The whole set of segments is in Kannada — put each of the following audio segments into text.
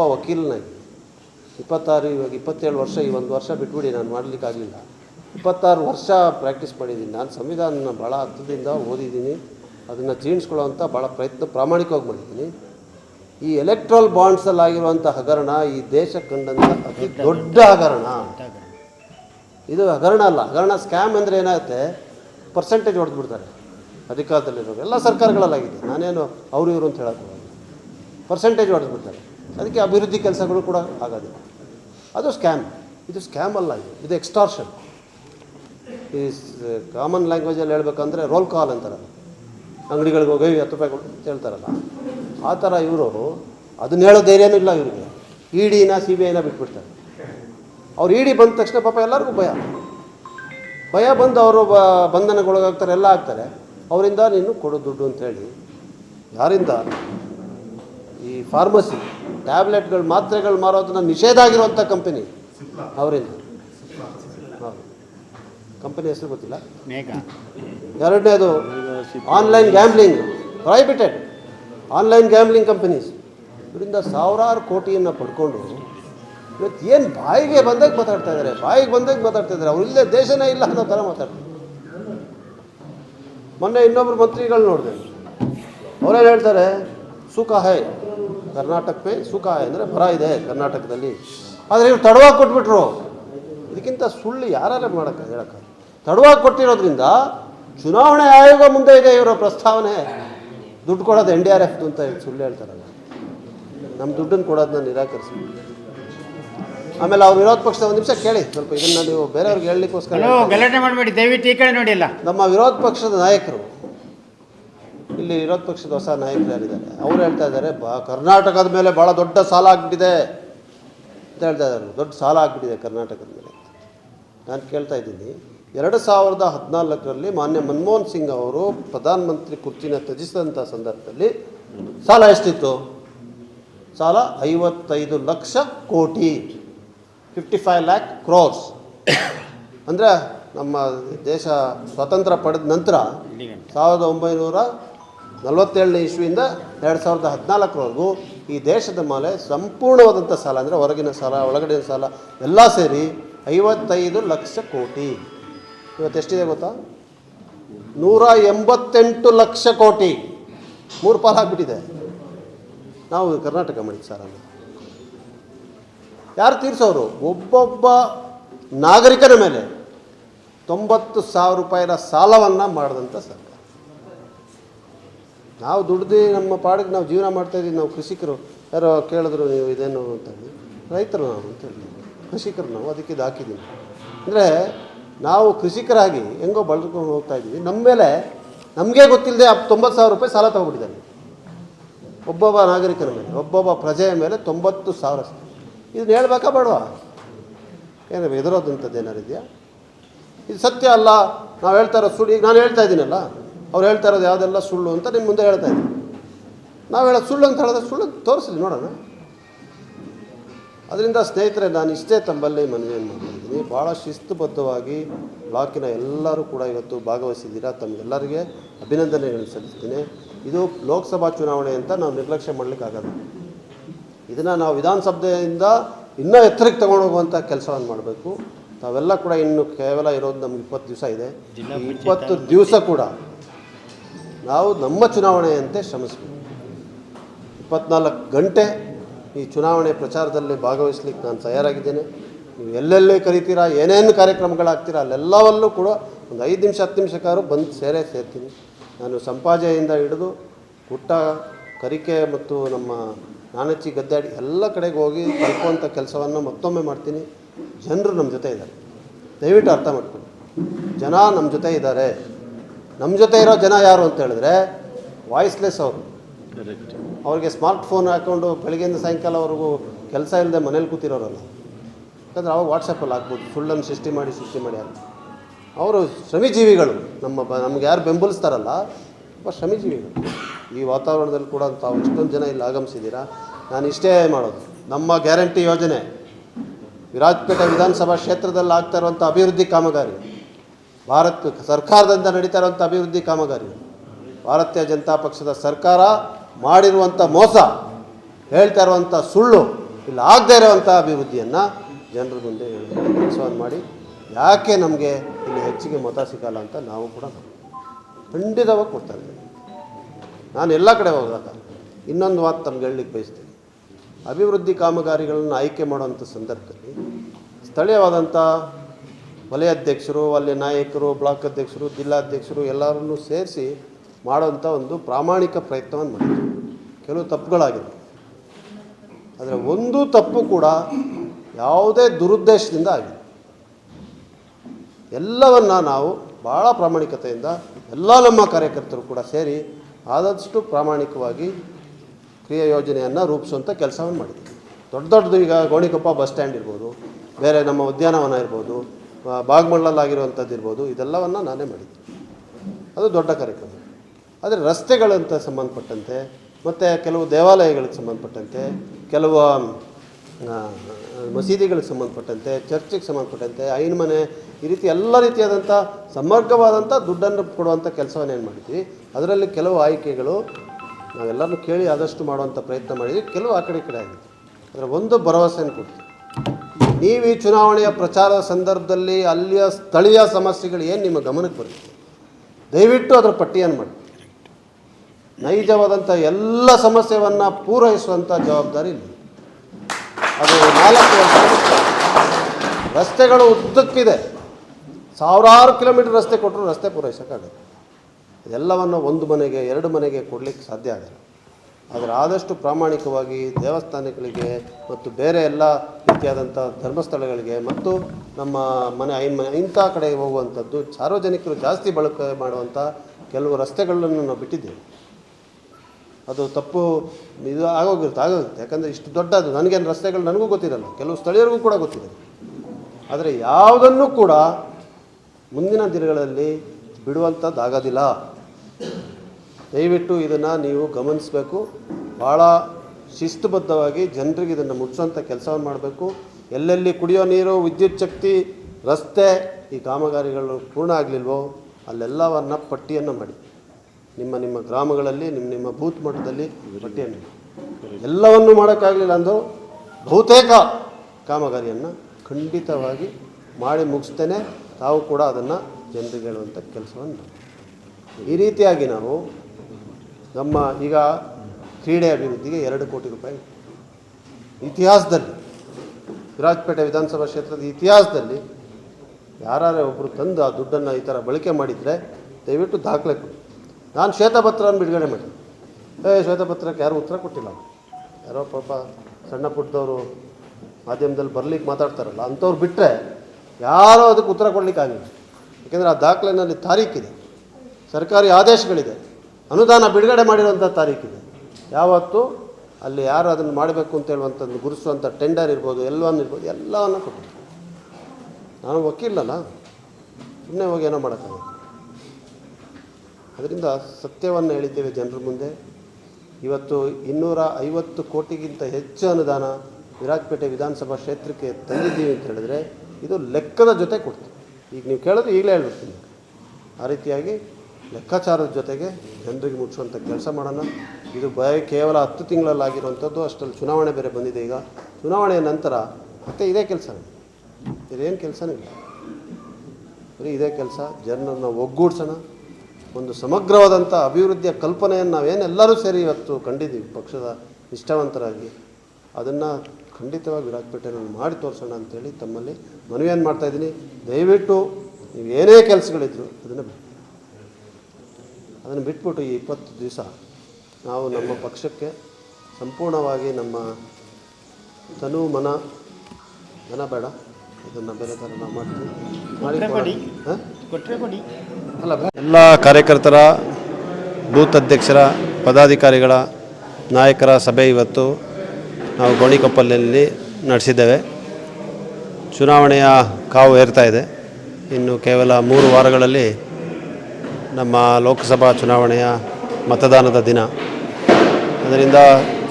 ವಕೀಲನಾಗಿ ಇಪ್ಪತ್ತಾರು, ಇವಾಗ ಇಪ್ಪತ್ತೇಳು ವರ್ಷ, ಈ ಒಂದು ವರ್ಷ ಬಿಟ್ಬಿಡಿ, ನಾನು ಮಾಡಲಿಕ್ಕಾಗಲಿಲ್ಲ. ಇಪ್ಪತ್ತಾರು ವರ್ಷ ಪ್ರಾಕ್ಟೀಸ್ ಮಾಡಿದ್ದೀನಿ. ನಾನು ಸಂವಿಧಾನ ಭಾಳ ಹತ್ತದಿಂದ ಓದಿದ್ದೀನಿ. ಅದನ್ನು ಜೀರ್ಣಿಸ್ಕೊಳ್ಳೋವಂಥ ಭಾಳ ಪ್ರಯತ್ನ, ಪ್ರಾಮಾಣಿಕವಾಗಿ ಮಾಡಿದ್ದೀನಿ. ಈ ಎಲೆಕ್ಟ್ರಲ್ ಬಾಂಡ್ಸಲ್ಲಿ ಆಗಿರುವಂಥ ಹಗರಣ ಈ ದೇಶ ಕಂಡಂಥ ಅತಿ ದೊಡ್ಡ ಹಗರಣ. ಇದು ಹಗರಣ ಅಲ್ಲ. ಹಗರಣ ಸ್ಕ್ಯಾಮ್ ಅಂದರೆ ಏನಾಗುತ್ತೆ? ಪರ್ಸೆಂಟೇಜ್ ಹೊಡೆದ್ಬಿಡ್ತಾರೆ. ಅಧಿಕಾರದಲ್ಲಿರೋ ಎಲ್ಲ ಸರ್ಕಾರಗಳಲ್ಲಾಗಿದೆ. ನಾನೇನು ಅವರು ಇವರು ಅಂತ ಹೇಳೋಕ್ಕೆ ಪರ್ಸೆಂಟೇಜ್ ಹೊಡೆದ್ಬಿಡ್ತಾರೆ. ಅದಕ್ಕೆ ಅಭಿವೃದ್ಧಿ ಕೆಲಸಗಳು ಕೂಡ ಆಗೋದಿಲ್ಲ ಅದು ಸ್ಕ್ಯಾಮ್ ಇದು ಸ್ಕ್ಯಾಮ್ ಅಲ್ಲ ಇದು. ಇದು ಎಕ್ಸ್ಟಾರ್ಷನ್ ಈ ಕಾಮನ್ ಲ್ಯಾಂಗ್ವೇಜಲ್ಲಿ ಹೇಳ್ಬೇಕಂದ್ರೆ ರೋಲ್ ಕಾಲ್ ಅಂತಾರಲ್ಲ. ಅಂಗಡಿಗಳಿಗೆ ಹೋಗಿ ಹತ್ತು ರೂಪಾಯಿ ಕೊಟ್ಟು ಅಂತ ಹೇಳ್ತಾರಲ್ಲ. ಆ ಥರ ಇವರು ಅದನ್ನ ಹೇಳೋ ಧೈರ್ಯನೂ ಇಲ್ಲ ಇವರಿಗೆ. ಇ ಡಿನ ಸಿ ಬಿ ಐನ ಬಿಟ್ಬಿಡ್ತಾರೆ. ಅವ್ರು ಇ ಡಿ ಬಂದ ತಕ್ಷಣ ಪಾಪ ಎಲ್ಲರಿಗೂ ಭಯ. ಭಯ ಬಂದು ಅವರು ಬ ಬಂಧನಗೊಳಗಾಗ್ತಾರೆ ಎಲ್ಲ ಆಗ್ತಾರೆ. ಅವರಿಂದ ನೀನು ಕೊಡು ದುಡ್ಡು ಅಂತೇಳಿ ಯಾರಿಂದ? ಈ ಫಾರ್ಮಸಿ ಟ್ಯಾಬ್ಲೆಟ್ಗಳು ಮಾತ್ರೆಗಳು ಮಾರೋದನ್ನ ನಿಷೇಧ ಆಗಿರುವಂಥ ಕಂಪನಿ ಅವರಿಂದ. ಹೌದು. ಕಂಪನಿ ಹೆಸರು ಗೊತ್ತಿಲ್ಲ. ಎರಡನೇದು online gambling prohibited online gambling companies ಇದರಿಂದ ಸಾವಿರಾರು ಕೋಟಿಯನ್ನು ಪಡ್ಕೊಂಡು ಇವತ್ತು ಏನು ಬಾಯಿಗೆ ಬಂದಾಗ ಮಾತಾಡ್ತಾ ಇದ್ದಾರೆ? ಬಾಯಿಗೆ ಬಂದಾಗ ಮಾತಾಡ್ತಾ ಇದ್ದಾರೆ. ಅವ್ರು ದೇಶನೇ ಇಲ್ಲ ಅನ್ನೋ ಥರ ಮಾತಾಡ್ತಾರೆ ಮೊನ್ನೆ ಇನ್ನೊಬ್ಬರು ಮಂತ್ರಿಗಳು ನೋಡಿದೆ. ಅವರೇನು ಹೇಳ್ತಾರೆ ಸುಖ ಹೈ. ಕರ್ನಾಟಕ ಮೇ ಸುಖ ಅಂದರೆ ಬರ ಇದೆ ಕರ್ನಾಟಕದಲ್ಲಿ. ಆದರೆ ಇವ್ರು ತಡವಾಗಿ ಕೊಟ್ಬಿಟ್ರು. ಇದಕ್ಕಿಂತ ಸುಳ್ಳು ಯಾರೇ ಮಾಡೋಕ್ಕೆ ಹೇಳಕ್ಕೆ? ತಡವಾಗಿ ಕೊಟ್ಟಿರೋದ್ರಿಂದ ಚುನಾವಣೆ ಆಯೋಗ ಮುಂದೆ ಇದೆ ಇವರ ಪ್ರಸ್ತಾವನೆ. ದುಡ್ಡು ಕೊಡೋದು ಎನ್ ಡಿ ಆರ್ ಎಫ್ದು ಅಂತ ಹೇಳಿ ಸುಳ್ಳು ಹೇಳ್ತಾರಲ್ಲ. ನಮ್ಮ ದುಡ್ಡನ್ನು ಕೊಡೋದನ್ನ ನಿರಾಕರಿಸಿ. ಆಮೇಲೆ ಅವ್ರು ವಿರೋಧ ಪಕ್ಷದ ಒಂದು ನಿಮಿಷ ಕೇಳಿ ಸ್ವಲ್ಪ ಇದನ್ನು ನೀವು ಬೇರೆಯವ್ರಿಗೆ ಹೇಳಲಿಕ್ಕೋಸ್ಕರ ಗಲಾಟೆ ಮಾಡಬೇಡಿ ದಯವಿಟ್ಟು ಈ ಕಡೆ ನೋಡಿಲ್ಲ ನಮ್ಮ ವಿರೋಧ ಪಕ್ಷದ ನಾಯಕರು ಇಲ್ಲಿ ವಿರೋಧ ಪಕ್ಷದ ಹೊಸ ನಾಯಕರು ಯಾರಿದ್ದಾರೆ ಅವ್ರು ಹೇಳ್ತಾ ಇದ್ದಾರೆ ಬಾ ಕರ್ನಾಟಕದ ಮೇಲೆ ಭಾಳ ದೊಡ್ಡ ಸಾಲ ಆಗಿಬಿಟ್ಟಿದೆ ಅಂತ ಹೇಳ್ತಾ ಇದ್ದಾರೆ. ದೊಡ್ಡ ಸಾಲ ಆಗಿಬಿಟ್ಟಿದೆ ಕರ್ನಾಟಕದ ಮೇಲೆ. ನಾನು ಕೇಳ್ತಾ ಇದ್ದೀನಿ ಎರಡು ಸಾವಿರದ ಹದಿನಾಲ್ಕರಲ್ಲಿ ಮಾನ್ಯ ಮನಮೋಹನ್ ಸಿಂಗ್ ಅವರು ಪ್ರಧಾನಮಂತ್ರಿ ಕುರ್ಚಿನ ತ್ಯಜಿಸಿದಂಥ ಸಂದರ್ಭದಲ್ಲಿ ಸಾಲ ಎಷ್ಟಿತ್ತು? ಸಾಲ ಐವತ್ತೈದು ಲಕ್ಷ ಕೋಟಿ ಫಿಫ್ಟಿ ಫೈವ್ ಲ್ಯಾಕ್ ಕ್ರೋರ್ಸ್ ಅಂದರೆ ನಮ್ಮ ದೇಶ ಸ್ವಾತಂತ್ರ್ಯ ಪಡೆದ ನಂತರ ಸಾವಿರದ ಒಂಬೈನೂರ ನಲವತ್ತೇಳನೇ ಇಸ್ವಿಯಿಂದ ಎರಡು ಸಾವಿರದ ಹದಿನಾಲ್ಕರವರೆಗೂ ಈ ದೇಶದ ಮೇಲೆ ಸಂಪೂರ್ಣವಾದಂಥ ಸಾಲ, ಅಂದರೆ ಹೊರಗಿನ ಸಾಲ, ಒಳಗಡೆ ಸಾಲ, ಎಲ್ಲ ಸೇರಿ ಐವತ್ತೈದು ಲಕ್ಷ ಕೋಟಿ. ಇವತ್ತು ಎಷ್ಟಿದೆ ಗೊತ್ತಾ? ನೂರ ಎಂಬತ್ತೆಂಟು ಲಕ್ಷ ಕೋಟಿ. ಮೂರು ಪಾಲು ಆಗಿಬಿಟ್ಟಿದೆ. ನಾವು ಕರ್ನಾಟಕ ಮಾಡಿದ್ದು ಸಾಲ ಯಾರು ತೀರಿಸೋರು? ಒಬ್ಬೊಬ್ಬ ನಾಗರಿಕನ ಮೇಲೆ ತೊಂಬತ್ತು ಸಾವಿರ ರೂಪಾಯಿನ ಸಾಲವನ್ನು ಮಾಡಿದಂಥ ಸರ್ಕಾರ. ನಾವು ದುಡ್ದು ನಮ್ಮ ಪಾಡಿಗೆ ನಾವು ಜೀವನ ಮಾಡ್ತಾ ಇದ್ದೀವಿ, ನಾವು ಕೃಷಿಕರು. ಯಾರೋ ಕೇಳಿದ್ರು ನೀವು ಇದೇನು ಅಂತ ರೈತರು ನಾವು ಅಂತ ಹೇಳಿ. ಕೃಷಿಕರು ನಾವು, ಅದಕ್ಕೆ ಇದು ಹಾಕಿದ್ದೀವಿ. ಅಂದರೆ ನಾವು ಕೃಷಿಕರಾಗಿ ಹೆಂಗೋ ಬಳಸ್ಕೊಂಡು ಹೋಗ್ತಾ ಇದ್ದೀವಿ. ನಮ್ಮ ಮೇಲೆ ನಮಗೆ ಗೊತ್ತಿಲ್ಲದೆ ತೊಂಬತ್ತು ಸಾವಿರ ರೂಪಾಯಿ ಸಾಲ ತೊಗೊಬಿಟ್ಟಿದ್ದಾನೆ ಒಬ್ಬೊಬ್ಬ ನಾಗರಿಕರ ಮೇಲೆ, ಒಬ್ಬೊಬ್ಬ ಪ್ರಜೆಯ ಮೇಲೆ ತೊಂಬತ್ತು ಸಾವಿರ ಇದನ್ನ ಹೇಳ್ಬೇಕಾ ಬೇಡವಾ? ಏನು ಎದುರೋದಂಥದ್ದು ಏನಾರು ಇದೆಯಾ? ಇದು ಸತ್ಯ ಅಲ್ಲ. ನಾವು ಹೇಳ್ತಾ ಇರೋ ಸುಳ್ಳು. ನಾನು ಹೇಳ್ತಾ ಇದ್ದೀನಲ್ಲ. ಅವ್ರು ಹೇಳ್ತಾ ಇರೋದು ಯಾವುದೆಲ್ಲ ಸುಳ್ಳು ಅಂತ ನಿಮ್ಮ ಮುಂದೆ ಹೇಳ್ತಾ ಇದ್ದೀನಿ. ನಾವು ಹೇಳೋದು ಸುಳ್ಳು ಅಂತ ಹೇಳಿದ್ರೆ ಸುಳ್ಳು ತೋರಿಸ್ಲಿ, ನೋಡೋಣ. ಅದರಿಂದ ಸ್ನೇಹಿತರೆ, ನಾನು ಇಷ್ಟೇ ತಮ್ಮಲ್ಲಿ ಮನವಿಯನ್ನು ಮಾಡ್ತಾಯಿದ್ದೀನಿ ಭಾಳ ಶಿಸ್ತುಬದ್ಧವಾಗಿ ಬ್ಲಾಕಿನ ಎಲ್ಲರೂ ಕೂಡ ಇವತ್ತು ಭಾಗವಹಿಸಿದ್ದೀರಾ. ತಮಗೆಲ್ಲರಿಗೆ ಅಭಿನಂದನೆಗಳನ್ನು ಸಲ್ಲಿಸ್ತೀನಿ. ಇದು ಲೋಕಸಭಾ ಚುನಾವಣೆ ಅಂತ ನಾವು ನಿರ್ಲಕ್ಷ್ಯ ಮಾಡಲಿಕ್ಕಾಗಲ್ಲ. ಇದನ್ನು ನಾವು ವಿಧಾನಸಭೆಯಿಂದ ಇನ್ನೂ ಎತ್ತರಕ್ಕೆ ತಗೊಂಡು ಹೋಗುವಂಥ ಕೆಲಸವನ್ನು ಮಾಡಬೇಕು. ತಾವೆಲ್ಲ ಕೂಡ ಇನ್ನು ಕೇವಲ ಇರೋದು ನಮ್ಗೆ ಇಪ್ಪತ್ತು ದಿವಸ ಇದೆ. ಇಪ್ಪತ್ತು ದಿವಸ ಕೂಡ ನಾವು ನಮ್ಮ ಚುನಾವಣೆಯಂತೆ ಶ್ರಮಿಸಬೇಕು. ಇಪ್ಪತ್ನಾಲ್ಕು ಗಂಟೆ ಈ ಚುನಾವಣೆ ಪ್ರಚಾರದಲ್ಲಿ ಭಾಗವಹಿಸ್ಲಿಕ್ಕೆ ನಾನು ತಯಾರಾಗಿದ್ದೇನೆ. ನೀವು ಎಲ್ಲೆಲ್ಲಿ ಕರಿತೀರಾ, ಏನೇನು ಕಾರ್ಯಕ್ರಮಗಳಾಗ್ತೀರಾ, ಅಲ್ಲೆಲ್ಲವಲ್ಲೂ ಕೂಡ ಒಂದು ಐದು ನಿಮಿಷ, ಹತ್ತು ನಿಮಿಷಕ್ಕಾದ್ರು ಬಂದು ಸೇರೇ ಸೇರ್ತೀನಿ. ನಾನು ಸಂಪಾಜೆಯಿಂದ ಹಿಡಿದು ಪುಟ್ಟ ಕರಿಕೆ ಮತ್ತು ನಮ್ಮ ನಾನಚ್ಚಿ ಗದ್ದಾಡಿ ಎಲ್ಲ ಕಡೆಗೆ ಹೋಗಿ ತಲುಪುವಂಥ ಕೆಲಸವನ್ನು ಮತ್ತೊಮ್ಮೆ ಮಾಡ್ತೀನಿ. ಜನರು ನಮ್ಮ ಜೊತೆ ಇದ್ದಾರೆ. ದಯವಿಟ್ಟು ಅರ್ಥ ಮಾಡ್ಕೊಳ್ಳಿ. ಜನ ನಮ್ಮ ಜೊತೆ ಇದ್ದಾರೆ. ನಮ್ಮ ಜೊತೆ ಇರೋ ಜನ ಯಾರು ಅಂತ ಹೇಳಿದ್ರೆ ವಾಯ್ಸ್ಲೆಸ್ ಅವರು. ಅವ್ರಿಗೆ ಸ್ಮಾರ್ಟ್ ಫೋನ್ ಹಾಕ್ಕೊಂಡು ಬೆಳಗ್ಗೆಯಿಂದ ಸಾಯಂಕಾಲವರೆಗೂ ಕೆಲಸ ಇಲ್ಲದೆ ಮನೇಲಿ ಕೂತಿರೋರಲ್ಲ. ಯಾಕಂದರೆ ಅವಾಗ ವಾಟ್ಸಪ್ಪಲ್ಲಿ ಹಾಕ್ಬೋದು ಸುಳ್ಳನ್ನು ಸೃಷ್ಟಿ ಮಾಡಿ ಸೃಷ್ಟಿ ಮಾಡಿ ಹಾಕಿ ಅವರು ಶ್ರಮಿಜೀವಿಗಳು. ನಮ್ಮ ಬ ನಮ್ಗೆ ಯಾರು ಬೆಂಬಲಿಸ್ತಾರಲ್ಲ ತುಂಬ ಶ್ರಮಿಜೀವಿಗಳು. ಈ ವಾತಾವರಣದಲ್ಲಿ ಕೂಡ ತಾವು ಇಷ್ಟೊಂದು ಜನ ಇಲ್ಲಿ ಆಗಮಿಸಿದ್ದೀರಾ? ನಾನು ಇಷ್ಟೇ ಮಾಡೋದು. ನಮ್ಮ ಗ್ಯಾರಂಟಿ ಯೋಜನೆ. ವಿರಾಜಪೇಟೆ ವಿಧಾನಸಭಾ ಕ್ಷೇತ್ರದಲ್ಲಿ ಆಗ್ತಾ ಇರುವಂಥ ಅಭಿವೃದ್ಧಿ ಕಾಮಗಾರಿ. ಭಾರತ ಸರ್ಕಾರದಿಂದ ನಡೀತಾ ಇರುವಂಥ ಅಭಿವೃದ್ಧಿ ಕಾಮಗಾರಿ ಭಾರತೀಯ ಜನತಾ ಪಕ್ಷದ ಸರ್ಕಾರ ಮಾಡಿರುವಂಥ ಮೋಸ, ಹೇಳ್ತಾ ಇರುವಂಥ ಸುಳ್ಳು, ಇಲ್ಲಿ ಆಗದೇ ಇರುವಂಥ ಅಭಿವೃದ್ಧಿಯನ್ನು ಜನರ ಮುಂದೆ ಕೆಲಸವನ್ನು ಮಾಡಿ. ಯಾಕೆ ನಮಗೆ ಇಲ್ಲಿ ಹೆಚ್ಚಿಗೆ ಮತ ಸಿಗಲ್ಲ ಅಂತ ನಾವು ಕೂಡ ಖಂಡಿತವಾಗಿ ಕೊಡ್ತಾ ಇದ್ದೀವಿ. ನಾನು ಎಲ್ಲ ಕಡೆ ಹೋದಾಗ ಇನ್ನೊಂದು ಮಾತು ತಮ್ಗೆ ಹೇಳಲಿಕ್ಕೆ ಬಯಸ್ತೀನಿ. ಅಭಿವೃದ್ಧಿ ಕಾಮಗಾರಿಗಳನ್ನು ಆಯ್ಕೆ ಮಾಡುವಂಥ ಸಂದರ್ಭದಲ್ಲಿ ಸ್ಥಳೀಯವಾದಂಥ ವಲಯ ಅಧ್ಯಕ್ಷರು ಅಲ್ಲಿ ನಾಯಕರು, ಬ್ಲಾಕ್ ಅಧ್ಯಕ್ಷರು ಜಿಲ್ಲಾಧ್ಯಕ್ಷರು ಎಲ್ಲರನ್ನೂ ಸೇರಿಸಿ ಮಾಡುವಂಥ ಒಂದು ಪ್ರಾಮಾಣಿಕ ಪ್ರಯತ್ನವನ್ನು ಮಾಡಿದ್ರು. ಕೆಲವು ತಪ್ಪುಗಳಾಗಿದೆ ಆದರೆ ಒಂದು ತಪ್ಪು ಕೂಡ ಯಾವುದೇ ದುರುದ್ದೇಶದಿಂದ ಆಗಿದೆ. ಎಲ್ಲವನ್ನ ನಾವು ಭಾಳ ಪ್ರಾಮಾಣಿಕತೆಯಿಂದ ಎಲ್ಲ ನಮ್ಮ ಕಾರ್ಯಕರ್ತರು ಕೂಡ ಸೇರಿ ಆದಷ್ಟು ಪ್ರಾಮಾಣಿಕವಾಗಿ ಕ್ರಿಯಾ ಯೋಜನೆಯನ್ನು ರೂಪಿಸುವಂಥ ಕೆಲಸವನ್ನು ಮಾಡಿದ್ದೀವಿ ದೊಡ್ಡ ದೊಡ್ಡದು ಈಗ ಗೋಣಿಕೊಪ್ಪ ಬಸ್ ಸ್ಟ್ಯಾಂಡ್ ಇರ್ಬೋದು, ಬೇರೆ ನಮ್ಮ ಉದ್ಯಾನವನ ಇರ್ಬೋದು ಬಾಗ್ಮಳ್ಳಲ್ಲಾಗಿರುವಂಥದ್ದು ಇರ್ಬೋದು, ಇದೆಲ್ಲವನ್ನು ನಾನೇ ಮಾಡಿದ್ದೆ. ಅದು ದೊಡ್ಡ ಕಾರ್ಯಕ್ರಮ. ಆದರೆ ರಸ್ತೆಗಳಂತ ಸಂಬಂಧಪಟ್ಟಂತೆ, ಮತ್ತು ಕೆಲವು ದೇವಾಲಯಗಳಿಗೆ ಸಂಬಂಧಪಟ್ಟಂತೆ, ಕೆಲವು ಮಸೀದಿಗಳಿಗೆ ಸಂಬಂಧಪಟ್ಟಂತೆ, ಚರ್ಚಿಗೆ ಸಂಬಂಧಪಟ್ಟಂತೆ ಐನ್ ಮನೆ, ಈ ರೀತಿ ಎಲ್ಲ ರೀತಿಯಾದಂಥ ಸಮರ್ಗವಾದಂಥ ದುಡ್ಡನ್ನು ಕೊಡುವಂಥ ಕೆಲಸವನ್ನು ಏನು ಮಾಡಿದ್ವಿ. ಅದರಲ್ಲಿ ಕೆಲವು ಆಯ್ಕೆಗಳು ನಾವೆಲ್ಲರನ್ನು ಕೇಳಿ ಆದಷ್ಟು ಮಾಡುವಂಥ ಪ್ರಯತ್ನ ಮಾಡಿದ್ವಿ. ಕೆಲವು ಆ ಕಡೆ ಈ ಕಡೆ ಆಗಿದೆ. ಅದರ ಒಂದು ಭರವಸೆಯನ್ನು ಕೊಡ್ತೀವಿ. ನೀವು ಈ ಚುನಾವಣೆಯ ಪ್ರಚಾರದ ಸಂದರ್ಭದಲ್ಲಿ ಅಲ್ಲಿಯ ಸ್ಥಳೀಯ ಸಮಸ್ಯೆಗಳು ಏನು ನಿಮ್ಮ ಗಮನಕ್ಕೆ ಬರುತ್ತೆ? ದಯವಿಟ್ಟು ಅದರ ಪಟ್ಟಿಯನ್ನು ಮಾಡಿ. ನೈಜವಾದಂಥ ಎಲ್ಲ ಸಮಸ್ಯೆಯನ್ನು ಪೂರೈಸುವಂಥ ಜವಾಬ್ದಾರಿ ಇಲ್ಲ. ಅದು ನಾಲ್ಕು ರಸ್ತೆಗಳು ಉದ್ದಕ್ಕಿದೆ. ಸಾವಿರಾರು ಕಿಲೋಮೀಟರ್ ರಸ್ತೆ ಕೊಟ್ಟರು ರಸ್ತೆ ಪೂರೈಸೋಕ್ಕಾಗುತ್ತೆ ಇದೆಲ್ಲವನ್ನು ಒಂದು ಮನೆಗೆ, ಎರಡು ಮನೆಗೆ ಕೊಡಲಿಕ್ಕೆ ಸಾಧ್ಯ ಆಗಲ್ಲ. ಆದರೆ ಆದಷ್ಟು ಪ್ರಾಮಾಣಿಕವಾಗಿ ದೇವಸ್ಥಾನಗಳಿಗೆ ಮತ್ತು ಬೇರೆ ಎಲ್ಲ ರೀತಿಯಾದಂಥ ಧರ್ಮಸ್ಥಳಗಳಿಗೆ ಮತ್ತು ನಮ್ಮ ಮನೆ ಐನ್ ಮನೆ ಇಂಥ ಕಡೆ ಹೋಗುವಂಥದ್ದು ಸಾರ್ವಜನಿಕರು ಜಾಸ್ತಿ ಬಳಕೆ ಮಾಡುವಂಥ ಕೆಲವು ರಸ್ತೆಗಳನ್ನು ನಾವು ಬಿಟ್ಟಿದ್ದೇವೆ. ಅದು ತಪ್ಪು ಇದು ಆಗೋಗಿರುತ್ತೆ, ಆಗೋಗುತ್ತೆ. ಯಾಕಂದರೆ ಇಷ್ಟು ದೊಡ್ಡದು ನನಗೇನು ರಸ್ತೆಗಳು ನನಗೂ ಗೊತ್ತಿರಲ್ಲ. ಕೆಲವು ಸ್ಥಳೀಯರಿಗೂ ಕೂಡ ಗೊತ್ತಿದೆ ಆದರೆ ಯಾವುದನ್ನು ಕೂಡ ಮುಂದಿನ ದಿನಗಳಲ್ಲಿ ಬಿಡುವಂಥದ್ದಾಗೋದಿಲ್ಲ. ದಯವಿಟ್ಟು ಇದನ್ನು ನೀವು ಗಮನಿಸಬೇಕು. ಭಾಳ ಶಿಸ್ತುಬದ್ಧವಾಗಿ ಜನರಿಗೆ ಇದನ್ನು ಮುಟ್ಟಿಸೋಂಥ ಕೆಲಸವನ್ನು ಮಾಡಬೇಕು ಎಲ್ಲೆಲ್ಲಿ ಕುಡಿಯೋ ನೀರು, ವಿದ್ಯುತ್ ಶಕ್ತಿ, ರಸ್ತೆ ಈ ಕಾಮಗಾರಿಗಳು ಪೂರ್ಣ ಆಗಲಿಲ್ವೋ ಅಲ್ಲೆಲ್ಲವನ್ನು ಪಟ್ಟಿಯನ್ನು ಮಾಡಿ ನಿಮ್ಮ ನಿಮ್ಮ ಗ್ರಾಮಗಳಲ್ಲಿ, ನಿಮ್ಮ ನಿಮ್ಮ ಬೂತ್ ಮಟ್ಟದಲ್ಲಿ ಪಟ್ಟಿಯನ್ನು. ಎಲ್ಲವನ್ನು ಮಾಡೋಕ್ಕಾಗಲಿಲ್ಲ ಅಂದರೂ ಬಹುತೇಕ ಕಾಮಗಾರಿಯನ್ನು ಖಂಡಿತವಾಗಿ ಮಾಡಿ ಮುಗಿಸ್ತೇನೆ ತಾವು ಕೂಡ ಅದನ್ನು ಜನರಿಗೆ ಹೇಳುವಂಥ ಕೆಲಸವನ್ನು. ಈ ರೀತಿಯಾಗಿ ನಾವು ನಮ್ಮ ಈಗ ಕ್ರೀಡೆ ಅಭಿವೃದ್ಧಿಗೆ ಎರಡು ಕೋಟಿ ರೂಪಾಯಿ. ಇತಿಹಾಸದಲ್ಲಿ ವಿರಾಜಪೇಟೆ ವಿಧಾನಸಭಾ ಕ್ಷೇತ್ರದ ಇತಿಹಾಸದಲ್ಲಿ ಯಾರೇ ಒಬ್ಬರು ತಂದು ಆ ದುಡ್ಡನ್ನು ಈ ಥರ ಬಳಕೆ ಮಾಡಿದರೆ ದಯವಿಟ್ಟು ದಾಖಲೆ ಕೊಡಿ. ನಾನು ಶ್ವೇತಪತ್ರವನ್ನು ಬಿಡುಗಡೆ ಮಾಡಿದೆ ಏ, ಶ್ವೇತಪತ್ರಕ್ಕೆ ಯಾರೂ ಉತ್ತರ ಕೊಟ್ಟಿಲ್ಲ. ಯಾರೋ ಪಾಪ ಸಣ್ಣ ಪುಟ್ಟದವರು ಮಾಧ್ಯಮದಲ್ಲಿ ಬರ್ಲಿಕ್ಕೆ ಮಾತಾಡ್ತಾರಲ್ಲ, ಅಂಥವ್ರು ಬಿಟ್ಟರೆ ಯಾರೋ ಅದಕ್ಕೆ ಉತ್ತರ ಕೊಡಲಿಕ್ಕಾಗಿಲ್ಲ ಯಾಕೆಂದರೆ ಆ ದಾಖಲೆನಲ್ಲಿ ತಾರೀಕಿದೆ ಸರ್ಕಾರಿ ಆದೇಶಗಳಿದೆ. ಅನುದಾನ ಬಿಡುಗಡೆ ಮಾಡಿರುವಂಥ ತಾರೀಕಿದೆ ಯಾವತ್ತು ಅಲ್ಲಿ ಯಾರು ಅದನ್ನು ಮಾಡಬೇಕು ಅಂತ ಹೇಳುವಂಥದ್ದು ಗುರುಸುವಂಥ ಟೆಂಡರ್ ಇರ್ಬೋದು ಎಲ್ಲವನ್ನು ಇರ್ಬೋದು, ಎಲ್ಲವನ್ನು ಕೊಟ್ಟು ನಾನು ವಕೀಲಲ್ಲ ಸುಮ್ಮನೆ ಹೋಗಿ ಏನೋ ಮಾಡೋಕ್ಕಾಗಲ್ಲ. ಅದರಿಂದ ಸತ್ಯವನ್ನು ಹೇಳಿದ್ದೇವೆ ಜನರ ಮುಂದೆ. ಇವತ್ತು ಇನ್ನೂರ ಐವತ್ತು ಕೋಟಿಗಿಂತ ಹೆಚ್ಚು ಅನುದಾನ ವಿರಾಜಪೇಟೆ ವಿಧಾನಸಭಾ ಕ್ಷೇತ್ರಕ್ಕೆ ತಂದಿದ್ದೀವಿ ಅಂತ ಹೇಳಿದ್ರೆ ಇದು ಲೆಕ್ಕದ ಜೊತೆ ಕೊಡ್ತೀವಿ. ಈಗ ನೀವು ಕೇಳೋದು ಈಗಲೇ ಹೇಳ್ಬಿಡ್ತೀನಿ. ಆ ರೀತಿಯಾಗಿ ಲೆಕ್ಕಾಚಾರದ ಜೊತೆಗೆ ಜನರಿಗೆ ಮುಟ್ಟಿಸುವಂಥ ಕೆಲಸ ಮಾಡೋಣ. ಇದು ಬರೀ ಕೇವಲ ಹತ್ತು ತಿಂಗಳಲ್ಲಾಗಿರುವಂಥದ್ದು, ಅಷ್ಟರಲ್ಲಿ ಚುನಾವಣೆ ಬೇರೆ ಬಂದಿದೆ. ಈಗ ಚುನಾವಣೆಯ ನಂತರ ಮತ್ತೆ ಇದೇ ಕೆಲಸ ಇದೇನು ಕೆಲಸನೇ ಇಲ್ಲ ಬರೀ ಇದೇ ಕೆಲಸ, ಜನರನ್ನು ಒಗ್ಗೂಡಿಸೋಣ. ಒಂದು ಸಮಗ್ರವಾದಂಥ ಅಭಿವೃದ್ಧಿಯ ಕಲ್ಪನೆಯನ್ನು ನಾವೇನೆಲ್ಲರೂ ಸೇರಿ ಇವತ್ತು ಕಂಡಿದ್ದೀವಿ, ಪಕ್ಷದ ನಿಷ್ಠಾವಂತರಾಗಿ. ಅದನ್ನು ಖಂಡಿತವಾಗಿ ವಿರಾಜಪೇಟೆಯಲ್ಲಿ ಮಾಡಿ ತೋರಿಸೋಣ ಅಂತೇಳಿ ತಮ್ಮಲ್ಲಿ ಮನವಿಯನ್ನು ಮಾಡ್ತಾಯಿದ್ದೀನಿ ದಯವಿಟ್ಟು ನೀವು ಏನೇ ಕೆಲಸಗಳಿದ್ರು ಅದನ್ನು ಅದನ್ನು ಬಿಟ್ಬಿಟ್ಟು ಈ ಇಪ್ಪತ್ತು ದಿವಸ ನಾವು ನಮ್ಮ ಪಕ್ಷಕ್ಕೆ ಸಂಪೂರ್ಣವಾಗಿ ನಮ್ಮ ತನು ಮನ ಮನ ಬೇಡ. ಇದನ್ನು ಬೇರೆ ಥರ ನಾವು ಮಾಡ್ತೀವಿ. ಅಲ್ಲ ಎಲ್ಲ ಕಾರ್ಯಕರ್ತರ ಬೂತ್ ಅಧ್ಯಕ್ಷರ ಪದಾಧಿಕಾರಿಗಳ ನಾಯಕರ ಸಭೆ ಇವತ್ತು ನಾವು ಗೋಣಿಕೊಪ್ಪಲಿನಲ್ಲಿ ನಡೆಸಿದ್ದೇವೆ. ಚುನಾವಣೆಯ ಕಾವು ಏರ್ತಾ ಇದೆ. ಇನ್ನು ಕೇವಲ ಮೂರು ವಾರಗಳಲ್ಲಿ ನಮ್ಮ ಲೋಕಸಭಾ ಚುನಾವಣೆಯ ಮತದಾನದ ದಿನ. ಅದರಿಂದ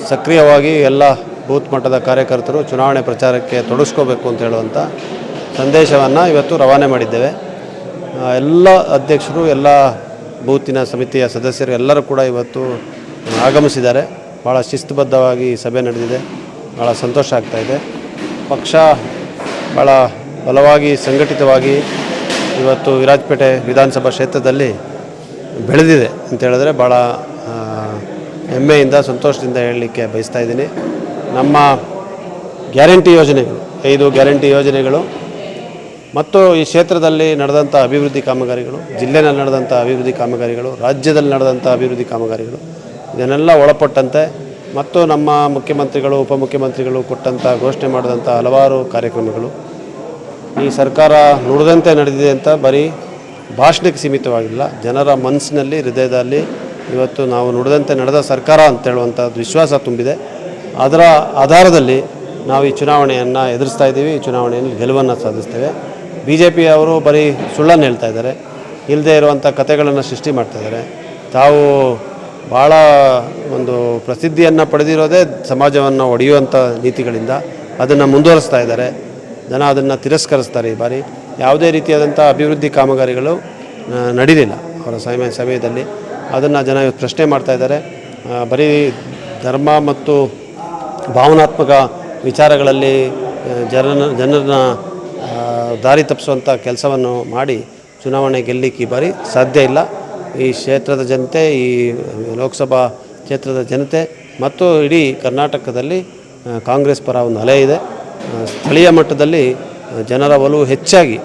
ಸಕ್ರಿಯವಾಗಿ ಎಲ್ಲ ಬೂತ್ ಮಟ್ಟದ ಕಾರ್ಯಕರ್ತರು ಚುನಾವಣೆ ಪ್ರಚಾರಕ್ಕೆ ತೊಡಗಿಸ್ಕೋಬೇಕು ಅಂತ ಹೇಳುವಂಥ ಸಂದೇಶವನ್ನು ಇವತ್ತು ರವಾನೆ ಮಾಡಿದ್ದೇವೆ. ಎಲ್ಲ ಅಧ್ಯಕ್ಷರು, ಎಲ್ಲ ಬೂತಿನ ಸಮಿತಿಯ ಸದಸ್ಯರು ಎಲ್ಲರೂ ಕೂಡ ಇವತ್ತು ಆಗಮಿಸಿದ್ದಾರೆ. ಭಾಳ ಶಿಸ್ತುಬದ್ಧವಾಗಿ ಸಭೆ ನಡೆದಿದೆ. ಭಾಳ ಸಂತೋಷ ಆಗ್ತಾಯಿದೆ ಪಕ್ಷ ಭಾಳ ಬಲವಾಗಿ ಸಂಘಟಿತವಾಗಿ ಇವತ್ತು ವಿರಾಜಪೇಟೆ ವಿಧಾನಸಭಾ ಕ್ಷೇತ್ರದಲ್ಲಿ ಬೆಳೆದಿದೆ ಅಂತ ಹೇಳಿದ್ರೆ ಭಾಳ ಹೆಮ್ಮೆಯಿಂದ, ಸಂತೋಷದಿಂದ ಹೇಳಲಿಕ್ಕೆ ಬಯಸ್ತಾ ಇದ್ದೀನಿ. ನಮ್ಮ ಗ್ಯಾರಂಟಿ ಯೋಜನೆಗಳು, ಐದು ಗ್ಯಾರಂಟಿ ಯೋಜನೆಗಳು ಮತ್ತು ಈ ಕ್ಷೇತ್ರದಲ್ಲಿ ನಡೆದಂಥ ಅಭಿವೃದ್ಧಿ ಕಾಮಗಾರಿಗಳು, ಜಿಲ್ಲೆನಲ್ಲಿ ನಡೆದಂಥ ಅಭಿವೃದ್ಧಿ ಕಾಮಗಾರಿಗಳು, ರಾಜ್ಯದಲ್ಲಿ ನಡೆದಂಥ ಅಭಿವೃದ್ಧಿ ಕಾಮಗಾರಿಗಳು, ಇದನ್ನೆಲ್ಲ ಒಳಪಟ್ಟಂತೆ ಮತ್ತು ನಮ್ಮ ಮುಖ್ಯಮಂತ್ರಿಗಳು, ಉಪಮುಖ್ಯಮಂತ್ರಿಗಳು ಕೊಟ್ಟಂಥ ಘೋಷಣೆ ಮಾಡಿದಂಥ ಹಲವಾರು ಕಾರ್ಯಕ್ರಮಗಳು. ಈ ಸರ್ಕಾರ ನುಡಿದಂತೆ ನಡೆದಿದೆ ಅಂತ ಬರೀ ಭಾಷಣಕ್ಕೆ ಸೀಮಿತವಾಗಿಲ್ಲ. ಜನರ ಮನಸ್ಸಿನಲ್ಲಿ, ಹೃದಯದಲ್ಲಿ ಇವತ್ತು ನಾವು ನುಡಿದಂತೆ ನಡೆದ ಸರ್ಕಾರ ಅಂತ ವಿಶ್ವಾಸ ತುಂಬಿದೆ. ಅದರ ಆಧಾರದಲ್ಲಿ ನಾವು ಈ ಚುನಾವಣೆಯನ್ನು ಎದುರಿಸ್ತಾ ಇದ್ದೀವಿ. ಈ ಚುನಾವಣೆಯಲ್ಲಿ ಗೆಲುವನ್ನು ಸಾಧಿಸ್ತೇವೆ. ಬಿ ಜೆ ಪಿಯವರು ಬರೀ ಸುಳ್ಳನ್ನು ಹೇಳ್ತಾ ಇದ್ದಾರೆ. ಇಲ್ಲದೇ ಇರುವಂಥ ಕಥೆಗಳನ್ನು ಸೃಷ್ಟಿ ಮಾಡ್ತಾ ಇದ್ದಾರೆ. ತಾವು ಭಾಳ ಒಂದು ಪ್ರಸಿದ್ಧಿಯನ್ನು ಪಡೆದಿರೋದೇ ಸಮಾಜವನ್ನು ಒಡೆಯುವಂಥ ನೀತಿಗಳಿಂದ ಅದನ್ನು ಮುಂದುವರಿಸ್ತಾ ಇದ್ದಾರೆ. ಜನ ಅದನ್ನು ತಿರಸ್ಕರಿಸ್ತಾರೆ ಈ ಬಾರಿ. ಯಾವುದೇ ರೀತಿಯಾದಂಥ ಅಭಿವೃದ್ಧಿ ಕಾಮಗಾರಿಗಳು ನಡೀಲಿಲ್ಲ ಅವರ ಸಮಯ, ಸಮಯದಲ್ಲಿ. ಅದನ್ನು ಜನ ಪ್ರಶ್ನೆ ಮಾಡ್ತಾ ಇದ್ದಾರೆ. ಬರೀ ಧರ್ಮ ಮತ್ತು ಭಾವನಾತ್ಮಕ ವಿಚಾರಗಳಲ್ಲಿ ಜನ ಜನರನ್ನ ದಾರಿ ತಪ್ಪಿಸುವಂಥ ಕೆಲಸವನ್ನು ಮಾಡಿ ಚುನಾವಣೆ ಗೆಲ್ಲಿಕ್ಕೆ ಈ ಬಾರಿ ಸಾಧ್ಯ ಇಲ್ಲ. ಈ ಕ್ಷೇತ್ರದ ಜನತೆ, ಈ ಲೋಕಸಭಾ ಕ್ಷೇತ್ರದ ಜನತೆ ಮತ್ತು ಇಡೀ ಕರ್ನಾಟಕದಲ್ಲಿ ಕಾಂಗ್ರೆಸ್ ಪರ ಒಂದು ಅಲೆ ಇದೆ. ಸ್ಥಳೀಯ ಮಟ್ಟದಲ್ಲಿ ಜನರ ಒಲವು ಹೆಚ್ಚಾಗಿ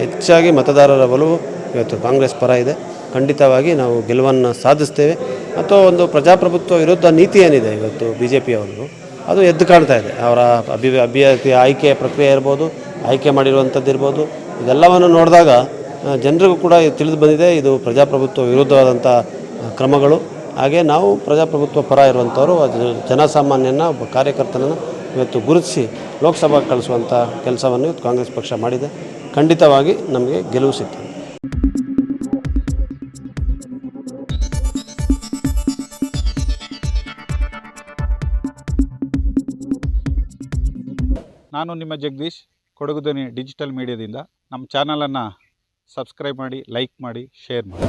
ಹೆಚ್ಚಾಗಿ ಮತದಾರರ ಒಲವು ಇವತ್ತು ಕಾಂಗ್ರೆಸ್ ಪರ ಇದೆ. ಖಂಡಿತವಾಗಿ ನಾವು ಗೆಲುವನ್ನು ಸಾಧಿಸ್ತೇವೆ. ಅಥವಾ ಒಂದು ಪ್ರಜಾಪ್ರಭುತ್ವ ವಿರುದ್ಧ ನೀತಿ ಏನಿದೆ ಇವತ್ತು ಬಿ ಜೆ ಅದು ಎದ್ದು ಕಾಣ್ತಾ ಇದೆ. ಅವರ ಅಭಿ ಅಭ್ಯರ್ಥಿ ಆಯ್ಕೆ ಪ್ರಕ್ರಿಯೆ ಇರ್ಬೋದು, ಆಯ್ಕೆ ಮಾಡಿರುವಂಥದ್ದು ಇರ್ಬೋದು. ಇದೆಲ್ಲವನ್ನು ನೋಡಿದಾಗ ಜನರಿಗೂ ಕೂಡ ತಿಳಿದು ಬಂದಿದೆ. ಇದು ಪ್ರಜಾಪ್ರಭುತ್ವ ವಿರುದ್ಧವಾದಂಥ ಕ್ರಮಗಳು. ಹಾಗೆ ನಾವು ಪ್ರಜಾಪ್ರಭುತ್ವ ಪರ ಇರುವಂಥವರು ಜನಸಾಮಾನ್ಯನ ಕಾರ್ಯಕರ್ತನನ್ನು ಇವತ್ತು ಗುರುತಿಸಿ ಲೋಕಸಭಾ ಕಳಿಸುವಂಥ ಕೆಲಸವನ್ನು ಇವತ್ತು ಕಾಂಗ್ರೆಸ್ ಪಕ್ಷ ಮಾಡಿದೆ. ಖಂಡಿತವಾಗಿ ನಮಗೆ ಗೆಲುವು ಸಿಗ್ತದೆ ನಾನು ನಿಮ್ಮ ಜಗದೀಶ್ ಕೊಡಗುದನಿ ಡಿಜಿಟಲ್ ಮೀಡಿಯಾದಿಂದ. ನಮ್ಮ ಚಾನಲನ್ನು ಸಬ್ಸ್ಕ್ರೈಬ್ ಮಾಡಿ, ಲೈಕ್ ಮಾಡಿ, ಶೇರ್ ಮಾಡಿ.